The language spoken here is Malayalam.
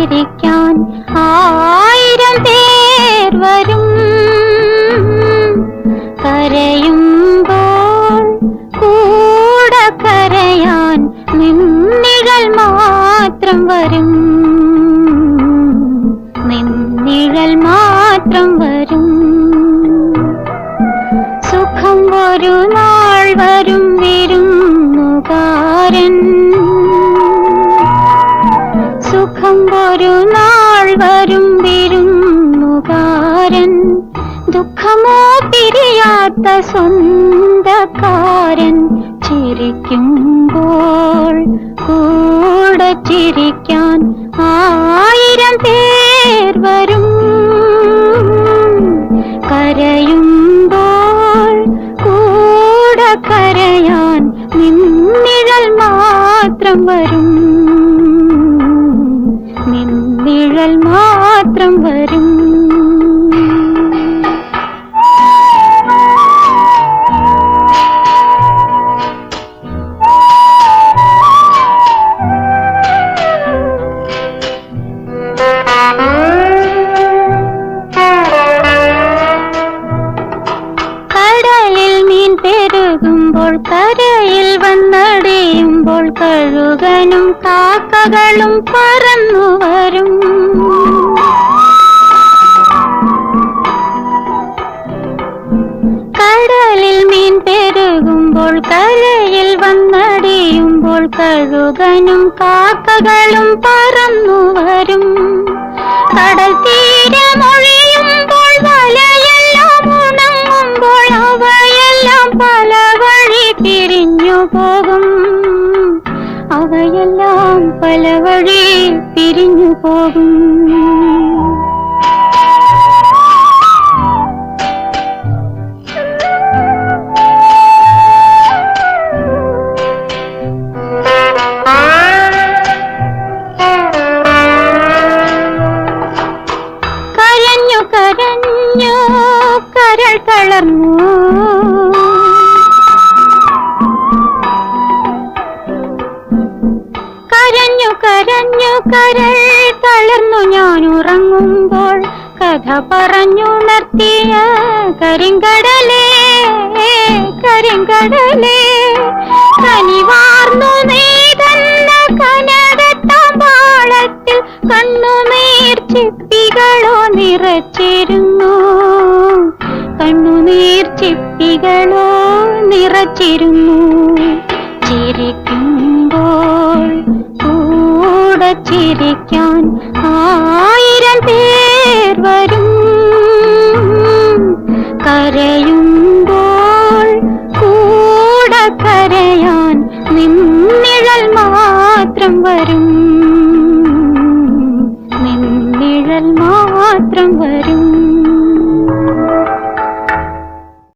ചിരിക്കാൻ ആയിരം പേർ വരും. കരയുമ്പോൾ കൂടെ കരയാൻ നിന്നിഴൽ മാത്രം വരും. നിന്നിഴൽ മാത്രം വരും. സുഖം ഒരു നാൾ വരും സുഖം ഒരു നാൾ വരും വിരുന്നുകാരൻ. ദുഃഖമോ പിരിയാത്ത സ്വന്തക്കാരൻ. ചിരിക്കുമ്പോൾ കൂടെ ചിരിക്കാൻ ആയിരം പേർ വരും. കരയുമ്പോൾ കൂടെ കരയാൻ നിന്നിഴൽ മാത്രം വരും. കഴുകനും കാക്കകളും പറന്നു വരും. കടലിൽ മീൻ പെരുകുമ്പോൾ കരയിൽ വന്നടിയുമ്പോൾ കഴുകനും കാക്കകളും പറന്നു വരും. കടൽ തീരമൊഴിയുമ്പോൾ വലയെല്ലാം ഉണങ്ങുമ്പോൾ അവയെല്ലാം പല വഴി പിരിഞ്ഞു പോകും. പല വഴി പിരിഞ്ഞു പോകും. കരഞ്ഞു കരഞ്ഞു കരൾ തളർന്നു. കരഞ്ഞു കരൾ തളർന്നു ഞാൻ ഉറങ്ങുമ്പോൾ കഥ പറഞ്ഞുണർത്തിയ കരിങ്കടലേ കരിങ്കടലേ. കനിവാർന്നു നെയ്തന്ന കനകത്താമ്പാളത്തിൽ കണ്ണുനീർ ചിപ്പികളോ നിറച്ചിരുന്നു. കണ്ണുനീർ ചിപ്പികളോ നിറച്ചിരുന്നു. ചിരിക്കുമ്പോൾ ചിരിക്കാൻ ആയിരം പേർ വരും. കരയുമ്പോൾ കൂടെ കരയാൻ നിന്നിഴൽ മാത്രം വരും.